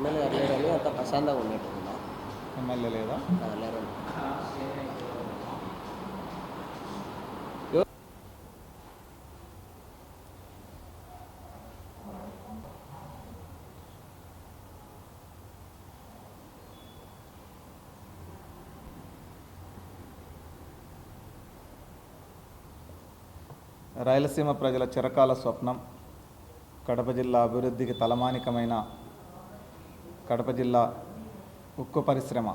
MLA గారు లేరని అంత ప్రశాంతంగా ఉండేట్టున్నా ఎమ్మెల్యే లేదా? లేరండి రాయలసీమ ప్రజల చిరకాల స్వప్నం కడప జిల్లా అభివృద్ధికి తలమానికమైన కడప జిల్లా ఉక్కు పరిశ్రమ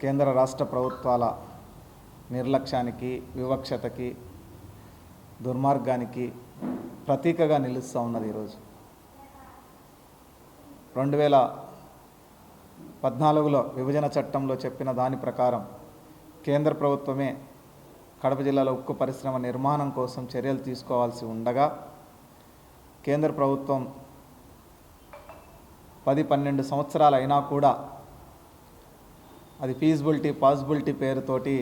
కేంద్ర రాష్ట్ర ప్రభుత్వాల నిర్లక్ష్యానికి వివక్షతకి దుర్మార్గానికి ప్రతీకగా నిలుస్తూ ఉన్నది ఈరోజు. రెండు వేల పద్నాలుగులో విభజన చట్టంలో చెప్పిన దాని ప్రకారం కేంద్ర ప్రభుత్వమే కడప జిల్లాలో ఉక్కు పరిశ్రమ నిర్మాణం కోసం చర్యలు తీసుకోవాల్సి ఉండగా కేంద్ర ప్రభుత్వం పది పన్నెండు సంవత్సరాలు అయినా కూడా అది ఫీజిబిలిటీ పాసిబిలిటీ పేరుతోటి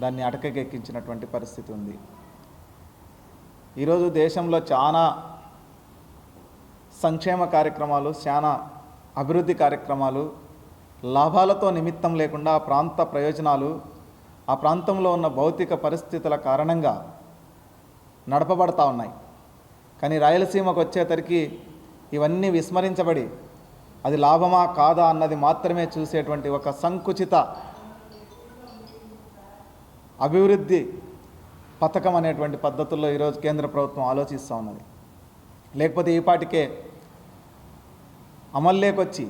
దాన్ని అటకెక్కించినటువంటి పరిస్థితి ఉంది. ఈరోజు దేశంలో చాలా సంక్షేమ కార్యక్రమాలు చాలా అభివృద్ధి కార్యక్రమాలు లాభాలతో నిమిత్తం లేకుండా ఆ ప్రాంత ప్రయోజనాలు ఆ ప్రాంతంలో ఉన్న భౌతిక పరిస్థితుల కారణంగా నడపబడతా ఉన్నాయి. కానీ రాయలసీమకు వచ్చేసరికి ఇవన్నీ విస్మరించబడి అది లాభమా కాదా అన్నది మాత్రమే చూసేటువంటి ఒక సంకుచిత అభివృద్ధి పథకం అనేటువంటి పద్ధతుల్లో ఈరోజు కేంద్ర ప్రభుత్వం ఆలోచిస్తూ ఉన్నది. లేకపోతే ఈపాటికే అమల్లేకొచ్చి అమల్లోకొచ్చి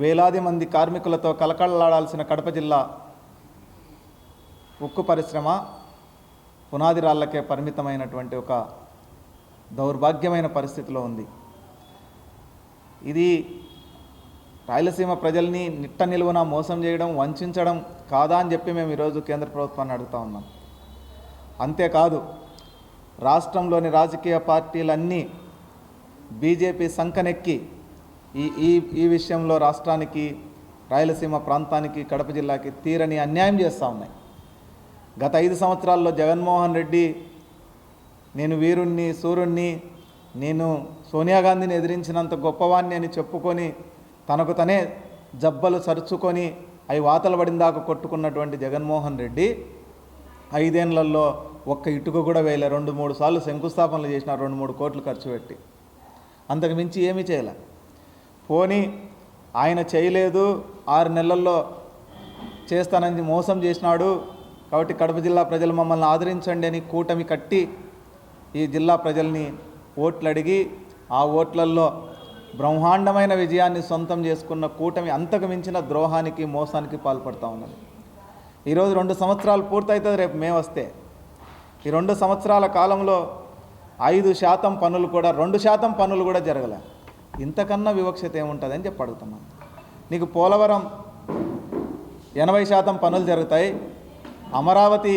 వేలాది మంది కార్మికులతో కలకళలాడాల్సిన కడప జిల్లా ఉక్కు పరిశ్రమ పునాది రాళ్ళకే పరిమితమైనటువంటి ఒక దౌర్భాగ్యమైన పరిస్థితిలో ఉంది. ఇది రాయలసీమ ప్రజల్ని నిట్ట నిలువున మోసం చేయడం వంచడం కాదా అని చెప్పి మేము ఈరోజు కేంద్ర ప్రభుత్వాన్ని అడుగుతా ఉన్నాం. అంతేకాదు రాష్ట్రంలోని రాజకీయ పార్టీలన్నీ బీజేపీ సంకనెక్కి ఈ ఈ ఈ విషయంలో రాష్ట్రానికి రాయలసీమ ప్రాంతానికి కడప జిల్లాకి తీరని అన్యాయం చేస్తూ ఉన్నాయి. గత ఐదు సంవత్సరాల్లో జగన్మోహన్ రెడ్డి నేను వీరుణ్ణి సూర్యుణ్ణి నేను సోనియా గాంధీని ఎదిరించినంత గొప్పవాణ్ణి అని చెప్పుకొని తనకు తనే జబ్బలు సరుచుకొని అవి వాతలు పడిందాక కొట్టుకున్నటువంటి జగన్మోహన్ రెడ్డి ఐదేళ్ళలో ఒక్క ఇటుక కూడా వేయలే. రెండు మూడు సార్లు శంకుస్థాపనలు చేసిన రెండు మూడు కోట్లు ఖర్చు పెట్టి. అంతకు మించి ఏమీ చేయలే. పోనీ ఆయన చేయలేదు ఆరు నెలల్లో చేస్తానని మోసం చేసినాడు కాబట్టి కడప జిల్లా ప్రజలు మమ్మల్ని ఆదరించండి అని కూటమి కట్టి ఈ జిల్లా ప్రజల్ని ఓట్లు అడిగి ఆ ఓట్లల్లో బ్రహ్మాండమైన విజయాన్ని సొంతం చేసుకున్న కూటమి అంతకు మించిన ద్రోహానికి మోసానికి పాల్పడతా ఉన్నది. ఈరోజు రెండు సంవత్సరాలు పూర్తవుతుంది రేపు మే వస్తే. ఈ రెండు సంవత్సరాల కాలంలో ఐదు శాతం పనులు కూడా రెండు శాతం పనులు కూడా జరగలే. ఇంతకన్నా వివక్షత ఏముంటుంది అని చెప్పి అడుగుతున్నాను నీకు పోలవరం ఎనభై శాతం పనులు జరుగుతాయి అమరావతి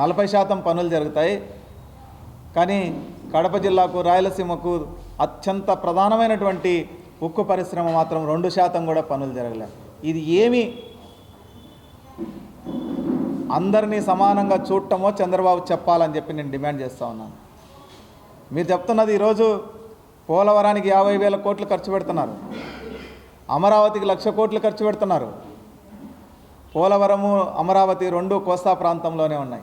నలభై శాతం పనులు జరుగుతాయి కానీ కడప జిల్లాకు రాయలసీమకు అత్యంత ప్రధానమైనటువంటి ఉక్కు పరిశ్రమ మాత్రం రెండు శాతం కూడా పనులు జరగలేదు ఇది ఏమి అందరినీ సమానంగా చూడటమో చంద్రబాబు చెప్పాలని చెప్పి నేను డిమాండ్ చేస్తూ ఉన్నాను. మీరు చెప్తున్నది ఈరోజు పోలవరానికి యాభై వేల కోట్లు ఖర్చు పెడుతున్నారు. అమరావతికి లక్ష కోట్లు ఖర్చు పెడుతున్నారు. పోలవరము అమరావతి రెండు కోస్తా ప్రాంతంలోనే ఉన్నాయి.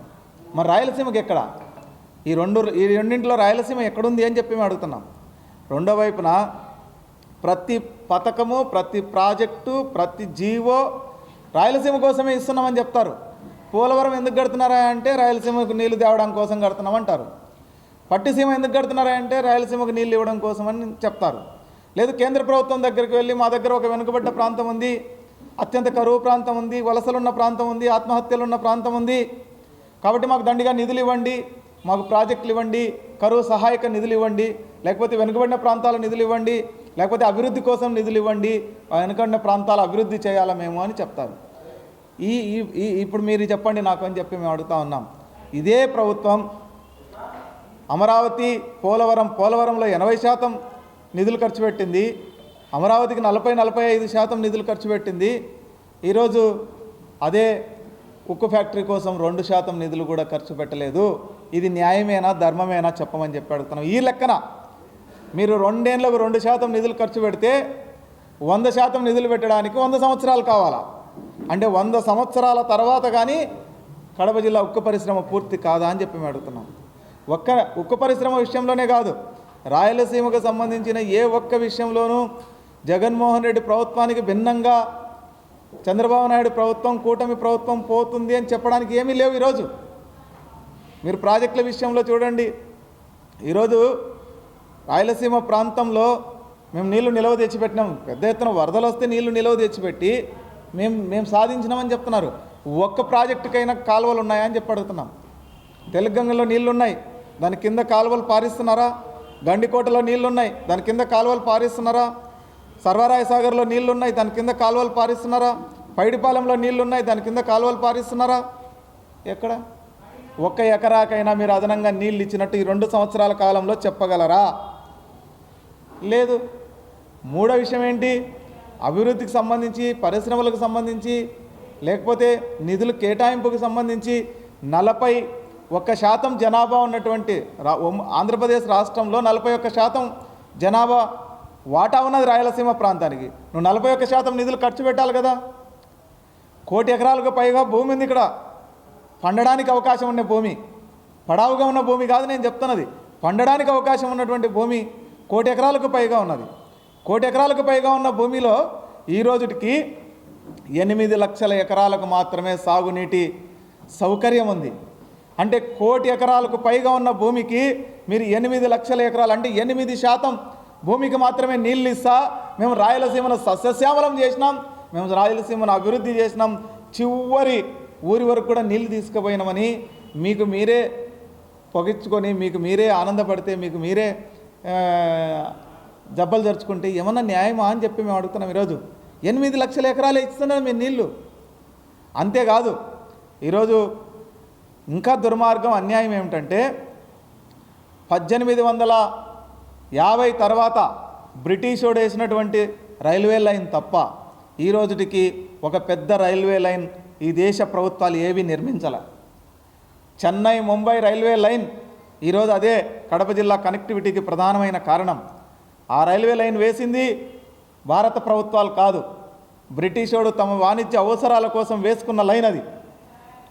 మరి రాయలసీమకి ఎక్కడా? ఈ రెండు ఈ రెండింటిలో రాయలసీమ ఎక్కడుంది అని చెప్పి మేము అడుగుతున్నాం. రెండో వైపున ప్రతి పథకము ప్రతి ప్రాజెక్టు ప్రతి జీవో రాయలసీమ కోసమే ఇస్తున్నామని చెప్తారు. పోలవరం ఎందుకు కడుతున్నారా అంటే రాయలసీమకు నీళ్ళు తేవడం కోసం కడుతున్నామంటారు పట్టిసీమ ఎందుకు కడుతున్నారా అంటే రాయలసీమకు నీళ్ళు ఇవ్వడం కోసం అని చెప్తారు. లేదు కేంద్ర ప్రభుత్వం దగ్గరికి వెళ్ళి మా దగ్గర ఒక వెనుకబడ్డ ప్రాంతం ఉంది అత్యంత కరువు ప్రాంతం ఉంది వలసలున్న ప్రాంతం ఉంది ఆత్మహత్యలు ఉన్న ప్రాంతం ఉంది. కాబట్టి మాకు దండిగా నిధులు ఇవ్వండి. మాకు ప్రాజెక్టులు ఇవ్వండి కరువు సహాయక నిధులు ఇవ్వండి లేకపోతే వెనుకబడిన ప్రాంతాల నిధులు ఇవ్వండి లేకపోతే అభివృద్ధి కోసం నిధులు ఇవ్వండి వెనుకబడిన ప్రాంతాల అభివృద్ధి చేయాలా మేము అని చెప్తారు. ఈ ఈ- ఈ ఇప్పుడు మీరు చెప్పండి నాకు అని చెప్పి మేము అడుగుతా ఉన్నాం. ఇదే ప్రభుత్వం అమరావతి పోలవరం పోలవరంలో ఎనభై శాతం నిధులు ఖర్చు పెట్టింది. అమరావతికి నలభై నలభై ఐదు శాతం నిధులు ఖర్చు పెట్టింది. ఈరోజు అదే ఉక్కు ఫ్యాక్టరీ కోసం రెండు శాతం నిధులు కూడా ఖర్చు పెట్టలేదు. ఇది న్యాయమేనా ధర్మమేనా చెప్పమని చెప్పి అడుగుతున్నాం. ఈ లెక్కన మీరు రెండేళ్ళకు రెండు శాతం నిధులు ఖర్చు పెడితే వంద శాతం నిధులు పెట్టడానికి వంద సంవత్సరాలు కావాలా? అంటే వంద సంవత్సరాల తర్వాత కానీ కడప జిల్లా ఉక్కు పరిశ్రమ పూర్తి కాదా అని చెప్పి మేము అడుగుతున్నాం. ఒక్క ఉక్కు పరిశ్రమ విషయంలోనే కాదు రాయలసీమకు సంబంధించిన ఏ ఒక్క విషయంలోనూ జగన్మోహన్ రెడ్డి ప్రభుత్వానికి భిన్నంగా చంద్రబాబు నాయుడు ప్రభుత్వం కూటమి ప్రభుత్వం పోతుంది అని చెప్పడానికి ఏమీ లేవు ఈరోజు. మీరు ప్రాజెక్టుల విషయంలో చూడండి. ఈరోజు రాయలసీమ ప్రాంతంలో మేము నీళ్ళు నిల్వ తెచ్చిపెట్టినాం. పెద్ద ఎత్తున వరదలు వస్తే నీళ్ళు నిల్వ తెచ్చిపెట్టి మేము మేము సాధించినామని చెప్తున్నారు. ఒక్క ప్రాజెక్టుకైనా కాలువలు ఉన్నాయా అని చెప్పి అడుగుతున్నాం. తెలుగంగలో నీళ్ళున్నాయి. దాని కింద కాలువలు పారిస్తున్నారా? గండికోటలో నీళ్ళున్నాయి. దాని కింద కాలువలు పారిస్తున్నారా? సర్వరాయసాగర్లో నీళ్ళున్నాయి ఉన్నాయి దాని కింద కాలువలు పారిస్తున్నారా? పైడిపాలెంలో నీళ్ళున్నాయి దాని కింద కాలువలు పారిస్తున్నారా? ఎక్కడ? ఒక్క ఎకరాకైనా మీరు అదనంగా నీళ్ళు ఇచ్చినట్టు ఈ రెండు సంవత్సరాల కాలంలో చెప్పగలరా? లేదు. మూడో విషయం ఏంటి? అభివృద్ధికి సంబంధించి పరిశ్రమలకు సంబంధించి లేకపోతే నిధులు కేటాయింపుకు సంబంధించి నలభై ఒక్క శాతం జనాభా ఉన్నటువంటి ఆంధ్రప్రదేశ్ రాష్ట్రంలో నలభై ఒక్క శాతం జనాభా వాటా ఉన్నది రాయలసీమ ప్రాంతానికి. నువ్వు నలభై ఒక్క శాతం నిధులు ఖర్చు పెట్టాలి కదా. కోటి ఎకరాలకు పైగా భూమి ఉంది ఇక్కడ. పండడానికి అవకాశం ఉన్న భూమి. పడావుగా ఉన్న భూమి కాదు నేను చెప్తున్నది. పండడానికి అవకాశం ఉన్నటువంటి భూమి కోటి ఎకరాలకు పైగా ఉన్నది. కోటి ఎకరాలకు పైగా ఉన్న భూమిలో ఈ రోజుటికి ఎనిమిది లక్షల ఎకరాలకు మాత్రమే సాగునీటి సౌకర్యం ఉంది. అంటే కోటి ఎకరాలకు పైగా ఉన్న భూమికి మీరు ఎనిమిది లక్షల ఎకరాలు అంటే ఎనిమిది శాతం భూమికి మాత్రమే నీళ్ళు ఇస్తా. మేము రాయలసీమను సస్యశ్యామలం చేసినాం. మేము రాయలసీమను అభివృద్ధి చేసినాం. చివరి ఊరి వరకు కూడా నీళ్ళు తీసుకుపోయినామని మీకు మీరే పొగించుకొని మీకు మీరే ఆనందపడితే మీకు మీరే జబ్బలు జరుచుకుంటే ఏమన్నా న్యాయమా అని చెప్పి మేము అడుగుతున్నాం ఈరోజు. ఎనిమిది లక్షల ఎకరాలు ఇస్తున్నారు మీ నీళ్ళు. అంతేకాదు ఈరోజు ఇంకా దుర్మార్గం అన్యాయం ఏమిటంటే పద్దెనిమిది వందల యాభై తర్వాత బ్రిటిషోడు వేసినటువంటి రైల్వే లైన్ తప్ప ఈ రోజుటికి ఒక పెద్ద రైల్వే లైన్ ఈ దేశ ప్రభుత్వాలు ఏవి నిర్మించాల. చెన్నై ముంబై రైల్వే లైన్ ఈరోజు అదే కడప జిల్లా కనెక్టివిటీకి ప్రధానమైన కారణం. ఆ రైల్వే లైన్ వేసింది భారత ప్రభుత్వాలు కాదు. బ్రిటిషోడు తమ వాణిజ్య అవసరాల కోసం వేసుకున్న లైన్ అది.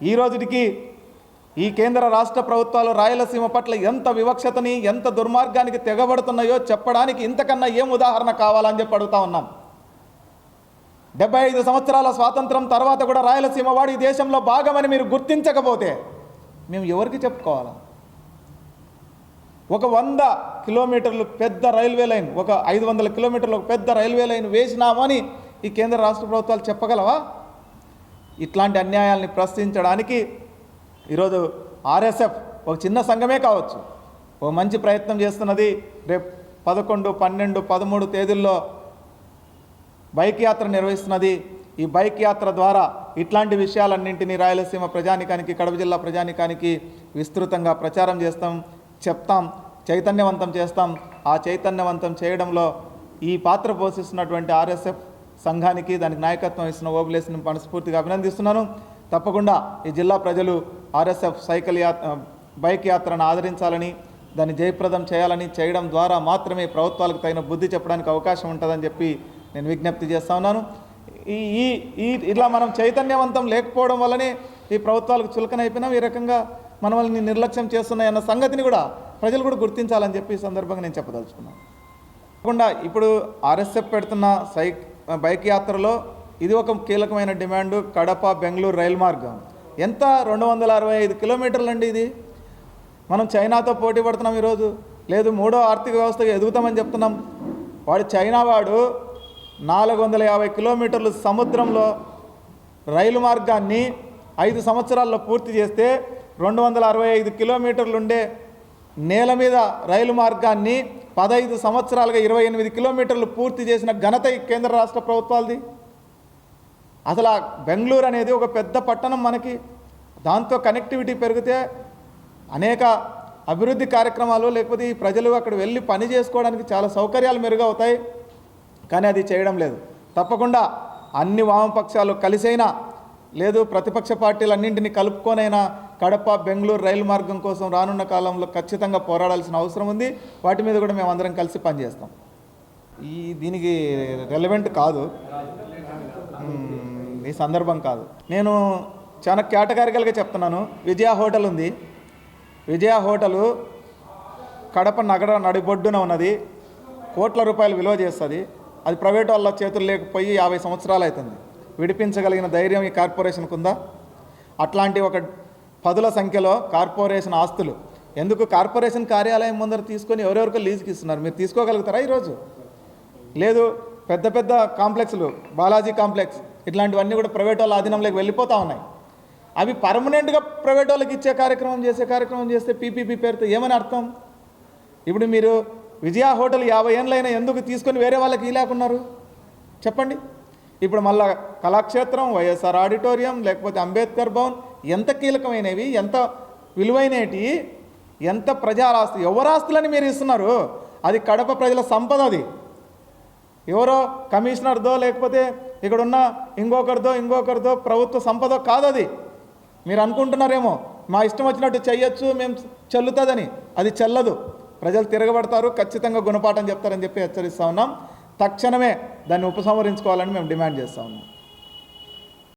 ఈ రోజుటికి ఈ కేంద్ర రాష్ట్ర ప్రభుత్వాలు రాయలసీమ పట్ల ఎంత వివక్షతని ఎంత దుర్మార్గానికి తెగబడుతున్నాయో చెప్పడానికి ఇంతకన్నా ఏం ఉదాహరణ కావాలని చెప్పి అడుగుతా ఉన్నాం. డెబ్బై ఐదు సంవత్సరాల స్వాతంత్రం తర్వాత కూడా రాయలసీమ వాడు ఈ దేశంలో భాగమని మీరు గుర్తించకపోతే మేము ఎవరికి చెప్పుకోవాలా? ఒక వంద కిలోమీటర్లు పెద్ద రైల్వే లైన్ ఒక ఐదు వందల కిలోమీటర్లు ఒక పెద్ద రైల్వే లైన్ వేసినామని ఈ కేంద్ర రాష్ట్ర ప్రభుత్వాలు చెప్పగలవా? ఇట్లాంటి అన్యాయాల్ని ప్రశ్నించడానికి ఈరోజు ఆర్ఎస్ఎఫ్ ఒక చిన్న సంఘమే కావచ్చు. ఓ మంచి ప్రయత్నం చేస్తున్నది. రేపు పదకొండు పన్నెండు పదమూడు తేదీల్లో బైక్ యాత్ర నిర్వహిస్తున్నది. ఈ బైక్ యాత్ర ద్వారా ఇట్లాంటి విషయాలన్నింటినీ రాయలసీమ ప్రజానికానికి కడప జిల్లా ప్రజానికానికి విస్తృతంగా ప్రచారం చేస్తాం చెప్తాం చైతన్యవంతం చేస్తాం. ఆ చైతన్యవంతం చేయడంలో ఈ పాత్ర పోషిస్తున్నటువంటి ఆర్ఎస్ఎఫ్ సంఘానికి దానికి నాయకత్వం ఇస్తున్న ఓబులేసిని మనస్ఫూర్తిగా అభినందిస్తున్నాను. తప్పకుండా ఈ జిల్లా ప్రజలు ఆర్ఎస్ఎఫ్ సైకిల్ యాత్ర బైక్ యాత్రను ఆదరించాలని దాన్ని జయప్రదం చేయాలని చేయడం ద్వారా మాత్రమే ప్రభుత్వాలకు తగిన బుద్ధి చెప్పడానికి అవకాశం ఉంటుందని చెప్పి నేను విజ్ఞప్తి చేస్తా ఉన్నాను. ఈ ఈ ఇలా మనం చైతన్యవంతం లేకపోవడం వల్లనే ఈ ప్రభుత్వాలకు చులకనైపోయినాం ఈ రకంగా మనల్ని నిర్లక్ష్యం చేస్తున్నాయన్న సంగతిని కూడా ప్రజలు కూడా గుర్తించాలని చెప్పి ఈ సందర్భంగా నేను చెప్పదలుచుకున్నాను. కాకుండా ఇప్పుడు ఆర్ఎస్ఎఫ్ పెడుతున్న సైక్ బైక్ యాత్రలో ఇది ఒక కీలకమైన డిమాండ్. కడప బెంగళూరు రైలు మార్గం. ఎంత? రెండు వందల అరవై ఐదు కిలోమీటర్లు అండి ఇది. మనం చైనాతో పోటీ పడుతున్నాం ఈరోజు. లేదు మూడో ఆర్థిక వ్యవస్థగా ఎదుగుతామని చెప్తున్నాం. వాడు చైనా వాడు నాలుగు వందల యాభై కిలోమీటర్లు సముద్రంలో రైలు మార్గాన్ని ఐదు సంవత్సరాల్లో పూర్తి చేస్తే రెండు వందల అరవై ఐదు కిలోమీటర్లు ఉండే నేల మీద రైలు మార్గాన్ని పదహైదు సంవత్సరాలుగా ఇరవై ఎనిమిది కిలోమీటర్లు పూర్తి చేసిన ఘనత ఈ కేంద్ర రాష్ట్ర ప్రభుత్వాలది. అసలు ఆ బెంగళూరు అనేది ఒక పెద్ద పట్టణం మనకి. దాంతో కనెక్టివిటీ పెరిగితే అనేక అభివృద్ధి కార్యక్రమాలు లేకపోతే ఈ ప్రజలు అక్కడ వెళ్ళి పని చేసుకోవడానికి చాలా సౌకర్యాలు మెరుగవుతాయి. కానీ అది చేయడం లేదు. తప్పకుండా అన్ని వామపక్షాలు కలిసైనా లేదు ప్రతిపక్ష పార్టీలన్నింటినీ కలుపుకొనైనా కడప బెంగళూరు రైలు మార్గం కోసం రానున్న కాలంలో ఖచ్చితంగా పోరాడాల్సిన అవసరం ఉంది. వాటి మీద కూడా మేము అందరం కలిసి పనిచేస్తాం. ఈ దీనికి రెలవెంట్ కాదు. ఈ సందర్భం కాదు. నేను చాలా కేటగారికల్గా చెప్తున్నాను. విజయ హోటల్ ఉంది. విజయ హోటలు కడప నగర నడిబొడ్డున ఉన్నది. కోట్ల రూపాయలు విలువ చేస్తుంది. అది ప్రైవేట్ వాళ్ళ చేతులు లేకపోయి యాభై సంవత్సరాలు అవుతుంది. విడిపించగలిగిన ధైర్యం ఈ కార్పొరేషన్కు ఉందా? అట్లాంటి ఒక పదుల సంఖ్యలో కార్పొరేషన్ ఆస్తులు. ఎందుకు? కార్పొరేషన్ కార్యాలయం ముందర తీసుకొని ఎవరెవరికో లీజుకి ఇస్తున్నారు. మీరు తీసుకోగలుగుతారా ఈరోజు? లేదు పెద్ద పెద్ద కాంప్లెక్స్లు. బాలాజీ కాంప్లెక్స్. ఇట్లాంటివన్నీ కూడా ప్రైవేట్ వాళ్ళ ఆధీనంలోకి వెళ్ళిపోతూ ఉన్నాయి. అవి పర్మనెంట్గా ప్రైవేట్ వాళ్ళకి ఇచ్చే కార్యక్రమం చేసే కార్యక్రమం చేస్తే పీపీపీ పేరుతో ఏమని అర్థం? ఇప్పుడు మీరు విజయ హోటల్ యాభై ఏళ్ళైనా ఎందుకు తీసుకొని వేరే వాళ్ళకి లేకున్నారు చెప్పండి. ఇప్పుడు మళ్ళా కళాక్షేత్రం వైఎస్ఆర్ ఆడిటోరియం లేకపోతే అంబేద్కర్ భవన్ ఎంత కీలకమైనవి ఎంత విలువైనవి ఎంత ప్రజారాస్తి ఎవరాస్తులని మీరు ఇస్తున్నారు? అది కడప ప్రజల సంపద అది. ఎవరో కమిషనర్దో లేకపోతే ఇక్కడున్న ఇంకొకరిదో ఇంకొకరిదో ప్రభుత్వ సంపద కాదు అది మీరు అనుకుంటున్నారేమో మా ఇష్టం వచ్చినట్టు చెయ్యొచ్చు మేము చెల్లుతుందని. అది చెల్లదు. ప్రజలు తిరగబడతారు ఖచ్చితంగా గుణపాఠం చెప్తారని చెప్పి హెచ్చరిస్తా ఉన్నాం. తక్షణమే దాన్ని ఉపసంహరించుకోవాలని మేము డిమాండ్ చేస్తా ఉన్నాం.